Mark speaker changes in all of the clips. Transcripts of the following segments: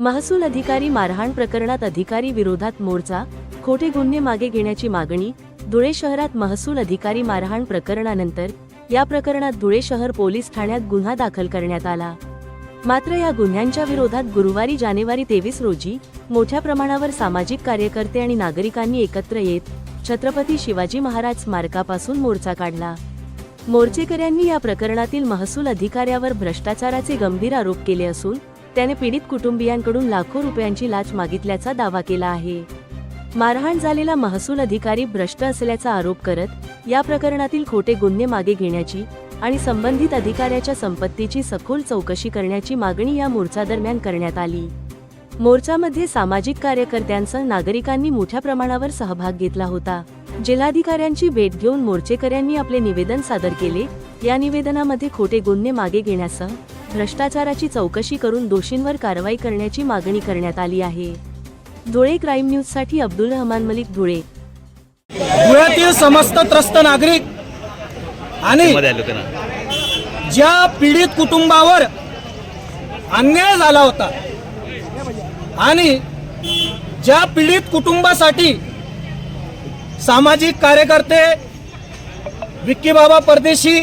Speaker 1: महसूल अधिकारी मारहाण प्रकरणात अधिकारी विरोधात मोर्चा खोटे गुन्हे मागे घेण्याची मागणी धुळे शहरात महसूल अधिकारी मारहाण प्रकरणानंतर या प्रकरणात धुळे शहर पोलीस ठाण्यात गुन्हा दाखल करण्यात आला. मात्र या गुन्ह्यांच्या विरोधात गुरुवारी जानेवारी तेवीस रोजी मोठ्या प्रमाणावर सामाजिक कार्यकर्ते आणि नागरिकांनी एकत्र येत छत्रपती शिवाजी महाराज स्मारकापासून मोर्चा काढला. मोर्चेकऱ्यांनी या प्रकरणातील महसूल अधिकाऱ्यावर भ्रष्टाचाराचे गंभीर आरोप केले असून त्याने पीडित कुटुंबियांकडून लाखो रुपयांची लाच मागितल्याचा दावा केला आहे. मारहाण झालेला महसूल अधिकारी भ्रष्ट असल्याचा आरोप करत या प्रकरणातील खोटे गुन्हे मागे घेण्याची आणि संबंधित अधिकाऱ्याच्या संपत्तीची सखोल चौकशी करण्याची मागणी या मोर्चादरम्यान करण्यात आली. मोर्चामध्ये सामाजिक कार्यकर्त्यांसह नागरिकांनी मोठ्या प्रमाणावर सहभाग घेतला होता. जिल्हाधिकाऱ्यांची भेट घेऊन मोर्चेकऱ्यांनी आपले निवेदन सादर केले. या निवेदनामध्ये खोटे गुन्हे मागे घेण्यासह भ्रष्टाचाराची चौकशी करून दोषींवर कारवाई करण्याची मागणी करण्यात आली आहे. धुळे क्राईम न्यूजसाठी अब्दुल रहमान मलिक धुळे.
Speaker 2: धुळ्यातील समस्त त्रस्त नागरिक आणि ज्या पीडित कुटुंबावर अन्याय झाला होता आणि ज्या पीडित कुटुंबासाठी सामाजिक कार्यकर्ते विक्की बाबा परदेशी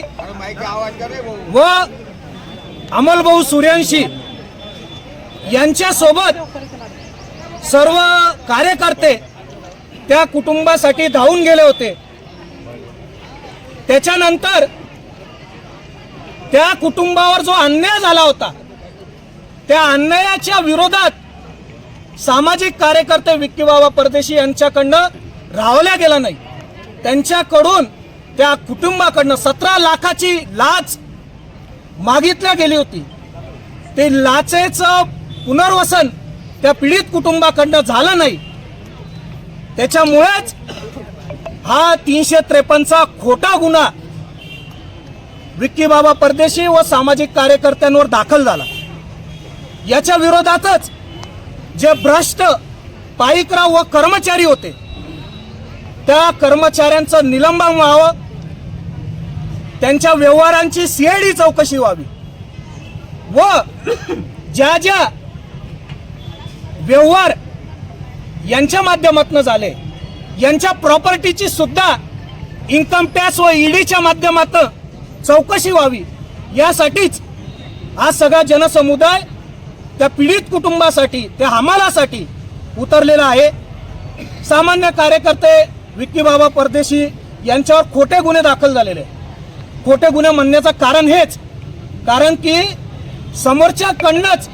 Speaker 2: व अमलभाऊ सूर्यांशी यांच्यासोबत सर्व कार्यकर्ते त्या कुटुंबासाठी धावून गेले होते. त्याच्यानंतर त्या कुटुंबावर जो अन्याय झाला होता त्या अन्यायाच्या विरोधात सामाजिक कार्यकर्ते विक्कीबाबा परदेशी यांच्याकडनं राहवल्या गेला नाही. त्यांच्याकडून त्या कुटुंबाकडनं सतरा लाखाची लाच मागितल्या गेली होती. ते लाचेचं पुनर्वसन त्या पीडित कुटुंबाकडनं झालं नाही. त्याच्यामुळेच हा तीनशे त्रेपन्नचा खोटा गुन्हा विक्की बाबा परदेशी व सामाजिक कार्यकर्त्यांवर दाखल झाला. याच्या विरोधातच जे भ्रष्ट पाईकराव व कर्मचारी होते त्या कर्मचाऱ्यांचं निलंबन व्हावं त्यांच्या व्यवहारांची सीआयडी चौकशी व्हावी. व ज्या ज्या व्यवहार यांच्या माध्यमातून झाले यांच्या प्रॉपर्टीची सुद्धा इन्कम टॅक्स व ईडीच्या माध्यमातून चौकशी व्हावी. यासाठीच हा सगळा जनसमुदाय त्या पीडित कुटुंबासाठी त्या हमालासाठी उतरलेला आहे. सामान्य कार्यकर्ते विक्की बाबा परदेशी यांच्यावर खोटे गुन्हे दाखल झालेले आहे. खोटे गुन्हे म्हणण्याचं कारण हेच. कारण की समोरच्याकडनंच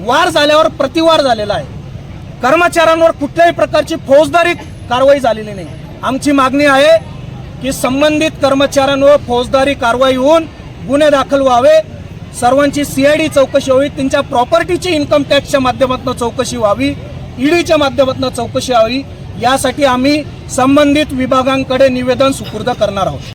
Speaker 2: वार झाल्यावर प्रतिवार झालेला आहे. कर्मचाऱ्यांवर कुठल्याही प्रकारची फौजदारी कारवाई झालेली नाही. आमची मागणी आहे की संबंधित कर्मचाऱ्यांवर फौजदारी कारवाई होऊन गुन्हे दाखल व्हावे. सर्वांची सीआयडी चौकशी व्हावी त्यांच्या प्रॉपर्टीची इन्कम टॅक्सच्या माध्यमातून चौकशी व्हावी ईडीच्या माध्यमातून चौकशी व्हावी. यासाठी आम्ही संबंधित विभागांकडे निवेदन सुपूर्द करणार आहोत.